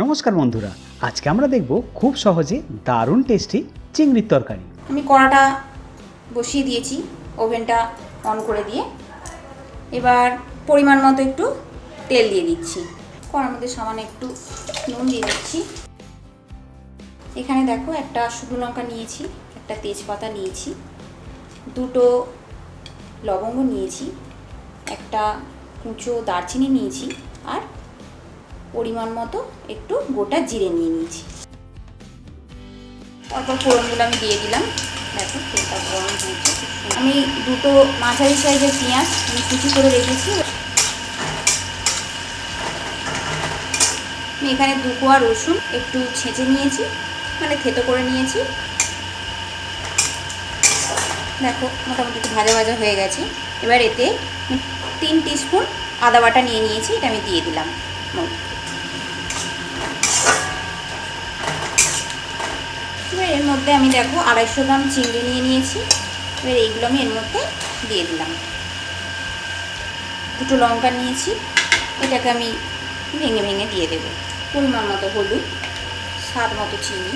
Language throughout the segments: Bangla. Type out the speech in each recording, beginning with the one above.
নমস্কার বন্ধুরা, আজকে আমরা দেখব খুব সহজে দারুণ টেস্টি চিংড়ির তরকারি। আমি কড়াটা বসিয়ে দিয়েছি, ওভেনটা অন করে দিয়ে। এবার পরিমাণ মতো একটু তেল দিয়ে দিচ্ছি। কড়ার মধ্যে সামান্য একটু নুন দিয়ে দিচ্ছি। এখানে দেখো একটা শুকনো লঙ্কা নিয়েছি, একটা তেজপাতা নিয়েছি, দুটো লবঙ্গ নিয়েছি, একটা কুচো দারচিনি নিয়েছি আর পরিমাণ মতো একটু গোটা জিরে নিয়ে নিয়েছি। তারপর ফোড়নগুলো আমি দিয়ে দিলাম। দেখো, তেলটা গরম হয়েছে। আমি দুটো মাঝারি সাইজের পেঁয়াজ কুচি করে রেখেছি। আমি এখানে দু কোয়া রসুন একটু ছেঁচে নিয়েছি মানে থেতো করে নিয়েছি। দেখো, মোটামুটি একটু ভাজা ভাজা হয়ে গেছে। এবার এতে তিন টিস্পুন আদা বাটা নিয়ে নিয়েছি, এটা আমি দিয়ে দিলাম। এবার এর মধ্যে আমি দেখো আড়াইশো গ্রাম চিংড়ি নিয়ে নিয়েছি। এবার এইগুলো আমি এর মধ্যে দিয়ে দিলাম। দুটো লঙ্কা নিয়েছি। এটাকে আমি ভেঙে ভেঙে দিয়ে দেবো। পরিমাণ মতো হলুদ, স্বাদ মতো চিনি।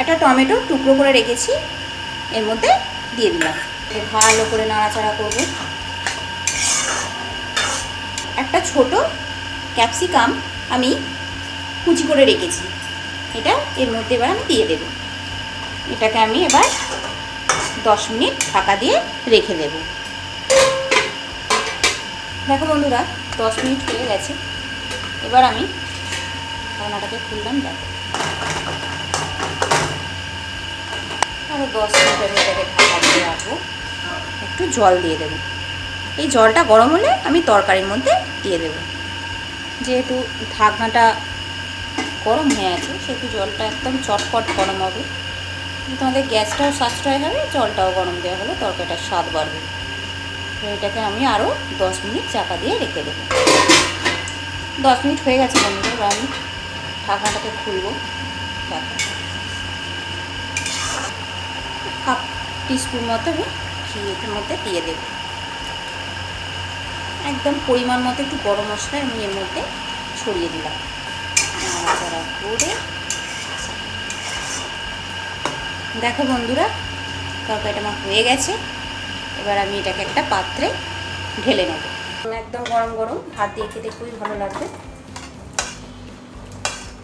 একটা টমেটো টুকরো করে রেখেছি। এর মধ্যে দিয়ে দিলাম। ভালো করে নাড়াচাড়া করব। একটা ছোট ক্যাপসিকাম আমি কুচি করে রেখেছি। এটা এর মধ্যে এবার আমি দিয়ে দেব। এটাকে আমি এবার দশ মিনিট ঢাকা দিয়ে রেখে দেব। দেখো বন্ধুরা, দশ মিনিট হয়ে গেছে। এবার আমি ঢাকনাটাকে খুললাম, দেখো। আরও দশ মিনিট আমি এটাকে ঢাকা দিয়ে রাখব। একটু জল দিয়ে দেবো। এই জলটা গরম হলে আমি তরকারির মধ্যে দিয়ে দেবো। যেহেতু ঢাকনাটা গরম হয়ে আছে, সেহেতু জলটা একদম চটপট গরম হবে। তোমাদের গ্যাসটাও সাশ্রয় হবে, জলটাও গরম দেওয়া হলে তরকারিটার স্বাদ বাড়বে। এটাকে আমি আরও দশ মিনিট চাপা দিয়ে রেখে দেবো। দশ মিনিট হয়ে গেছে বন্ধুরা, এবার আমি ঢাকনাটাকে খুলবো। হাফ টিস্পুন মতো আমি ঘি এটার মধ্যে দিয়ে দেবো। একদম পরিমাণ মতো একটু গরম মশলা আমি এর মধ্যে ছড়িয়ে দিলাম। করে। দেখো বন্ধুরা, তরকারিটা আমার হয়ে গেছে। এবার আমি এটাকে একটা পাত্রে ঢেলে নেব। একদম গরম গরম, ভাত দিয়ে খেতে খুবই ভালো লাগবে।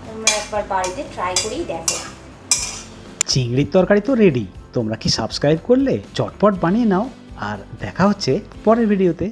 তোমরা একবার বাড়িতে ট্রাই করেই দেখো। চিংড়ির তরকারি তো রেডি তোমরা কি সাবস্ক্রাইব করলে চটপট বানিয়ে নাও। আর দেখা হচ্ছে পরের ভিডিওতে